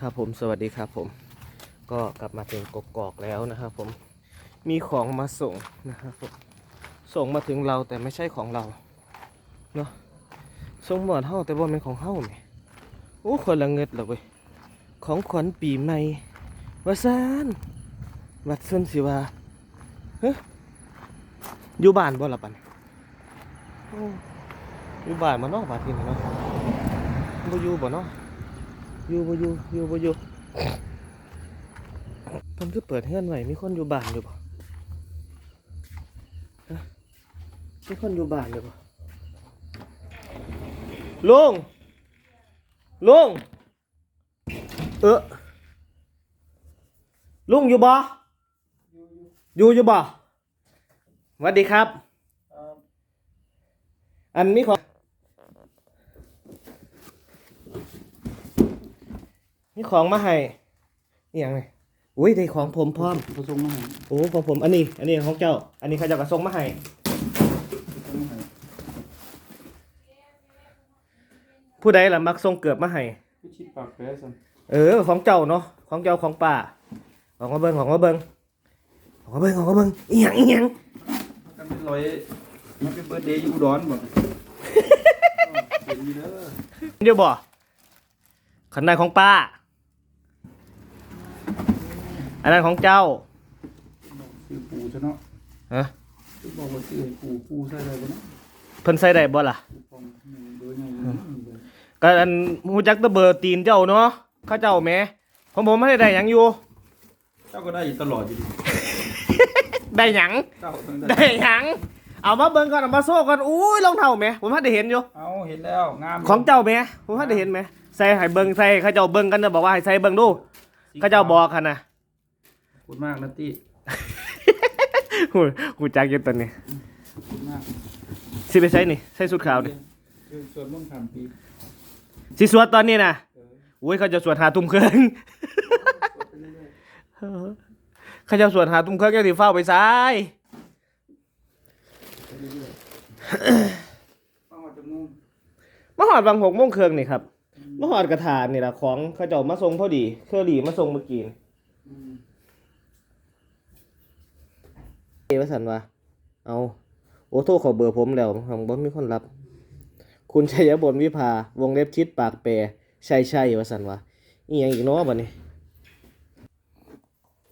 ครับผมสวัสดีครับผม ก็กลับมาถึงกกอกแล้วนะครับผมมีของมาส่งนะครับผมส่งมาถึงเราแต่ไม่ใช่ของเราเนาะส่งหมอดเฮาแต่ว่าเป็นของเฮาเนี่ยโอ้คนละเงิดเหรอเว้ยของขวัญปีใหม่วาซานวัดเส้นสิว่าเฮ้ยอยู่บ้านบ่ละปันอยู่บ้านมาเนอกบาดทีนี่เนาะบ่อยู่บ่เนาะ อยู่บ่อยู่อยู่บ่อยู่เพิ่นคือเปิดเฮือนไว้มีคนอยู่บ้านอยู่บ่ฮะมีคนอยู่บ้านอยู่บ่ลุงลุงเออลุงอยู่บ่อยู่อยู่บ่สวัสดีครับ อันมีของ มีของมาให้นี่อย่างไงอุ้ยได้ของผมพร้อมผสมมาให้โอ้ของผมอันนี้ อันนี้ของเจ้า อันนี้เขาเจะกระส่งมาให้ผสมมาให้ผู้ใดล่ะมักส่งเกือบมาให้พี่ชิดปากแผลสั่นเออของเจ้าเนาะของเจ้าของป่าของมาเบิงของมาเบิงของมาเบิงของมาเบิงอีหยังอีหยังกันเป็นร้อยมันเป็นเบิร์ดเดย์อยู่อุดรบ่เห็นอยู่เด้อเดี๋ยวบ่ขันใดของป้า อันนั้นของเจ้าซื้อปูซะเนาะฮะซื้อบอกว่าซื้อให้ปูปูใส่ได้บ่เนาะเพิ่นใส่ได้บ่ล่ะปูปองนี่เบอร์ใหญ่อยู่นี่ก็อันฮู้จักแตะเบอร์ตีนเจ้าเนาะเข้าเจ้าแหม่ของผมไม่ได้ได้หยังอยู่ เจ้าก็ได้อยู่ตลอดอยู่ดิได้หยังเจ้าตั้งแต่ได้หยังเอามาเบิ่งก่อนเอามาโซ่ก่อนอุ้ยรองเท้าแหมผมพัดได้เห็นอยู่ เอาเห็นแล้วงามของเจ้าแหมผมพัดได้เห็นไหมใส่ให้เบิ่งใส่เขาเจ้าเบิ่งกันเด้อบอกว่าให้ใส่เบิ่งดูเขาเจ้าบอกคันน่ะ ขอบคุณมากนะตี้หูหูจักอยู่ตอนนี้ขอบคุณมากสิไปใส่นี่ใส่สุดขาวนี่คือส่วนมุ่งทำปีสิสวดตอนนี้น่ะเอออุ้ยเขาจะสวดหาทุ่มครึ่งไปเรื่อยเขาจะสวดหาทุ่มครึ่งแค่สิเฝ้าไปซ้ายๆไปเรื่อยๆฟังว่าจะมุ่งมาหอดบางหกโมงครึ่งนี่ครับมาหอดกระถานนี่ล่ะของเขาเจ้ามาส่งพอดี เคอรี่มาส่งเมื่อกี้ นี่อืมเอวสันว่าเอาโอ้โทรขอเบอร์ผมแล้วผมบ่มีคนรับ คุณชัยบนวิภาวงเล็บชิดปากแปรใช่ใช่วสันว่าอีหยังอีกเนาะบัดนี้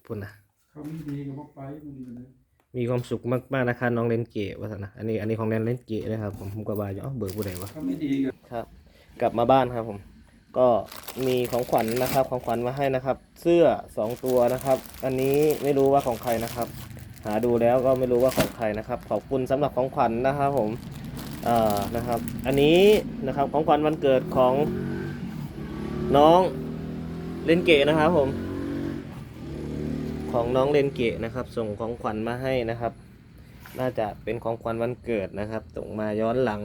พุ่นนะเขาไม่ดีกับพวกไปมันดีเลยมีความสุขมากๆนะคะน้องเลนเกะวสันนะอันนี้อันนี้ของแนนเลนเกะนะครับผมผมก็บาอยู่เอ้าเบอร์ผู้ใดวะเขาไม่ดีกับครับ กลับมาบ้านครับผมก็มีของขวัญนะครับ ของขวัญมาให้นะครับ เสื้อสองตัวนะครับ อันนี้ไม่รู้ว่าของใครนะครับ หาดูแล้วก็ไม่รู้ว่าของใครนะครับ ขอบคุณสำหรับของขวัญนะครับผมเอ่อนะครับ อันนี้นะครับของขวัญวันเกิดของน้องเลนเกะนะครับผม ของน้องเลนเกะนะครับ ส่งของขวัญมาให้นะครับ น่าจะเป็นของขวัญวันเกิดนะครับส่งมาย้อนหลัง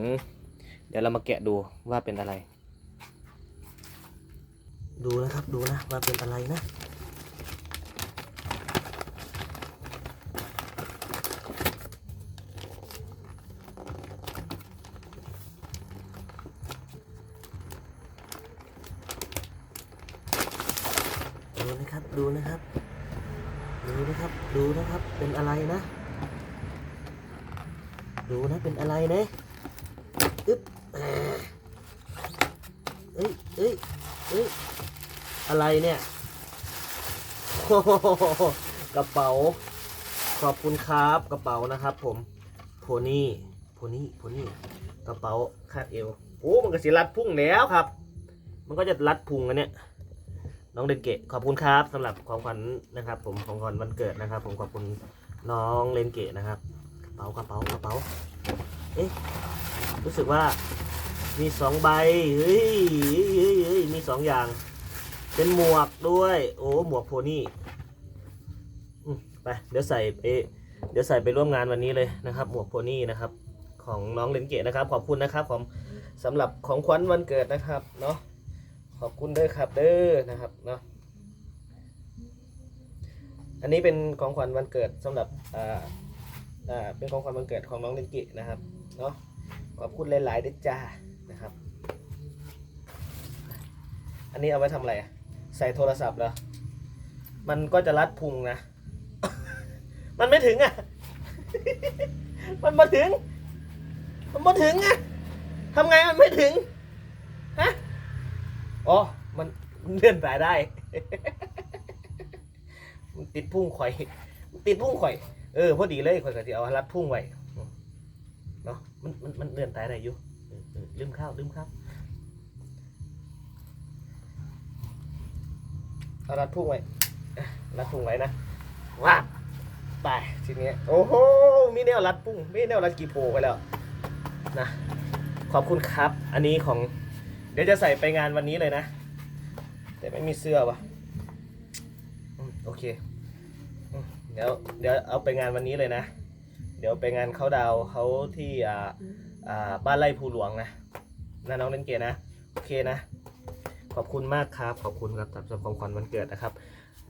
เดี๋ยวเรามาแกะดูว่าเป็นอะไร ดูนะครับดูนะว่าเป็นอะไรนะ ดูนะเป็นอะไรนะอึ๊บเอ้ยเอ้ยเอ้ยอะไรเนี่ยกระเป๋า ขอบคุณครับกระเป๋านะครับ ผมโพนี่โพนี่โพนี่กระเป๋าคาดเอวโอ้มันก็สิรัดพุ่งแล้วครับ มันก็จะรัดพุงอันเนี้ยน้องเดนเกะขอบคุณครับสำหรับของขวัญนะครับ ผมของขวัญวันเกิดนะครับ ผมขอบคุณน้องเลนเกะนะครับ เป๋ากระเป๋ากระเป๋า เอ๊ะ รู้สึกว่ามีสองใบ เฮ้ยเฮ้ยเฮ้ยมีสองอย่าง เป็นหมวกด้วย โอ้ หมวกโพนี่ไป เดี๋ยวใส่ไปเดี๋ยวใส่ไปร่วมงานวันนี้เลยนะครับ หมวกโพนี่นะครับ ของน้องเลนเกะนะครับ ขอบคุณนะครับผมสำหรับของขวัญวันเกิดนะครับ เนาะ ขอบคุณเด้อครับเด้อนะครับ เนาะอันนี้เป็นของขวัญวันเกิดสำหรับ อ่าเป็นของขวัญวันเกิดของน้องเลนกินะครับเนาะขอบคุณหลายๆด้วยจ้านะครับ อันนี้เอาไว้ทำอะไรอะใส่โทรศัพท์แล้วมันก็จะรัดพุงนะ มันไม่ถึงอะ มันมาถึง มันมาถึงอะทำไงมันไม่ถึงฮะอ๋อ มันเลื่อนสายได้ มันติดพุ่งข่อย มันติดพุ่งข่อย เออพอดีเลยข่อยก็สิเอารัดพุ่งไว้เนาะมันมันมันเลื่อนสายได้อยู่ลืมข้าวลืมข้าวเอารัดพุ่งไว้รัดพุ่งไว้นะว้าไปทีนี้โอ้โหมีแนวรัดพุ่งมีแนวรัดกีโปไปแล้วนะขอบคุณครับ อันนี้ของ เดี๋ยวจะใส่ไปงานวันนี้เลยนะ แต่ไม่มีเสื้อวะโอเค เดี๋ยวเดี๋ยวเอาไปงานวันนี้เลยนะ เดี๋ยวไปงานเขาดาวเขาที่อ่าอ่าบ้านไร่ภูหลวงนะนะน้องเล่นเกมนะโอเคนะ ขอบคุณมากครับ ขอบคุณครับสำหรับของขวัญวันเกิดนะครับ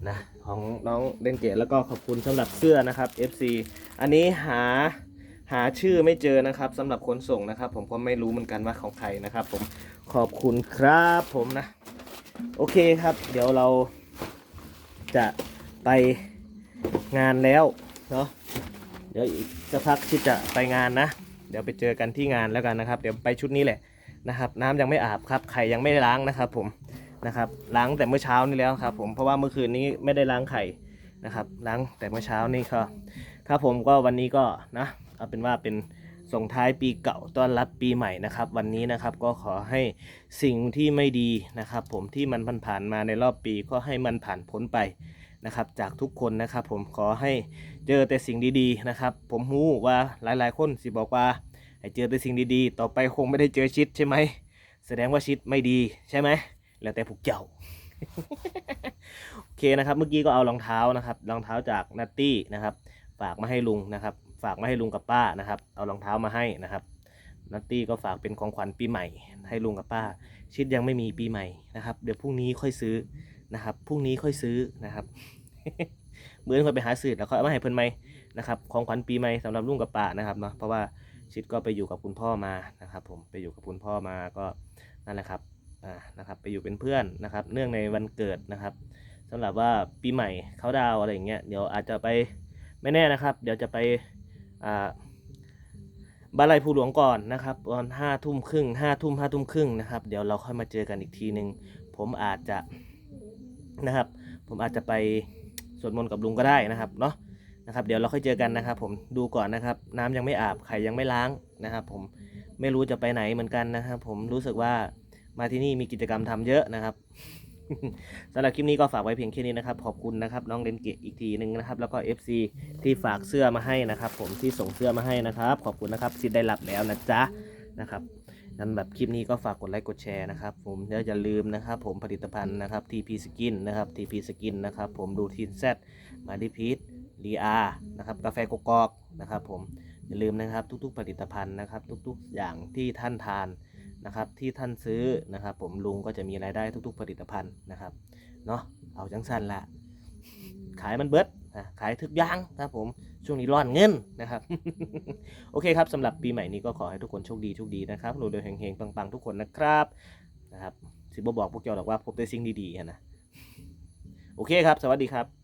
นะของน้องเล่นเกตแล้วก็ขอบคุณสำหรับเสื้อนะครับ FC อันนี้หาหาชื่อไม่เจอนะครับสำหรับคนส่งนะครับ ผมก็ไม่รู้เหมือนกันว่าของใครนะครับ ผมขอบคุณครับผมนะ โอเคครับ เดี๋ยวเราจะไป งานแล้วเนาะเดี๋ยวอีกสักพักที่จะไปงานนะ เดี๋ยวไปเจอกันที่งานแล้วกันนะครับ เดี๋ยวไปชุดนี้แหละนะครับน้ำยังไม่อาบครับไข่ยังไม่ได้ล้างนะครับ ผมนะครับล้างแต่เมื่อเช้านี้แล้วครับ ผมเพราะว่าเมื่อคืนนี้ไม่ได้ล้างไข่นะครับล้างแต่เมื่อเช้านี่ก็ครับผมก็วันนี้ก็นะเอาเป็นว่าเป็นส่งท้ายปีเก่าต้อนรับปีใหม่นะครับ วันนี้นะครับก็ขอให้สิ่งที่ไม่ดีนะครับ ผมที่มันผ่านมาในรอบปีก็ให้มันผ่านพ้นไป นะครับจากทุกคนนะครับ ผมขอให้เจอแต่สิ่งดีๆนะครับ ผมรู้ว่าหลายๆ คนสิบอกว่าให้เจอแต่สิ่งดีๆ ต่อไปคงไม่ได้เจอชิดใช่ไหมแสดงว่าชิดไม่ดีใช่ไหมแล้วแต่พวกเจ้าโอเคนะครับ เมื่อกี้ก็เอารองเท้านะครับรองเท้าจากนัตตี้นะครับ ฝากมาให้ลุงนะครับ ฝากมาให้ลุงกับป้านะครับ เอารองเท้ามาให้นะครับนัตตี้ก็ฝากเป็นของขวัญปีใหม่ ให้ลุงกับป้า ชิดยังไม่มีปีใหม่นะครับ เดี๋ยวพรุ่งนี้ค่อยซื้อ นะครับพรุ่งนี้ค่อยซื้อนะครับเหมือนคนไปหาซื้อแล้วค่อยเอามาให้เพิ่นไหมนะครับของขวัญปีใหม่สำหรับลุงกับป้านะครับเนาะเพราะว่าชิดก็ไปอยู่กับคุณพ่อมานะครับ ผมไปอยู่กับคุณพ่อมาก็นั่นแหละครับอ่านะครับ ไปอยู่เป็นเพื่อนนะครับ เนื่องในวันเกิดนะครับสำหรับว่าปีใหม่เขาดาวอะไรอย่างเงี้ยเดี๋ยวอาจจะไปไม่แน่นะครับ เดี๋ยวจะไปอ่าบานไร่ภูหลวงก่อนนะครับตอนห้าทุ่มครึ่งห้าทุ่มห้าทุ่มครึ่งนะครับ เดี๋ยวเราค่อยมาเจอกันอีกทีหนึ่งผมอาจจะ นะครับ ผมอาจจะไปสวดมนต์กับลุงก็ได้นะครับเนาะนะครับ เดี๋ยวเราค่อยเจอกันนะครับ ผมดูก่อนนะครับ น้ำยังไม่อาบไข่ยังไม่ล้างนะครับ ผมไม่รู้จะไปไหนเหมือนกันนะครับ ผมรู้สึกว่ามาที่นี่มีกิจกรรมทำเยอะนะครับสำหรับคลิปนี้ก็ฝากไว้เพียงแค่นี้นะครับ ขอบคุณนะครับน้องเรนเกะอีกทีหนึ่งนะครับ แล้วก็ FC ที่ฝากเสื้อมาให้นะครับ ผมที่ส่งเสื้อมาให้นะครับ ขอบคุณนะครับที่ได้รับแล้วนะจ๊ะนะครับ นั้นแบบคลิปนี้ก็ฝากกดไลค์กดแชร์นะครับผมแล้วอย่าลืมนะครับผมผลิตภัณฑ์นะครับ TP Skin นะครับ TP Skin นะครับผมดูทีนแซดมาดิพีทดีอานะครับกาแฟกกอกนะครับผมอย่าลืมนะครับทุกๆผลิตภัณฑ์นะครับ ทุกๆอย่างที่ท่านทานนะครับที่ท่านซื้อนะครับ ผมลุงก็จะมีรายได้ทุก ๆ ผลิตภัณฑ์นะครับเนาะเอาจังสันละขายมันเบิด ขายทุกอย่างครับผมช่วงนี้ร้อนเงินนะครับ โอเคครับสำหรับปีใหม่นี้ก็ขอให้ทุกคนโชคดีโชคดีนะครับรวยๆเฮงๆปังๆทุกคนนะครับนะครับสิบบอกพวกเจ้าหรอกว่าพบแต่สิ่งดีๆนะโอเคครับ สวัสดีครับ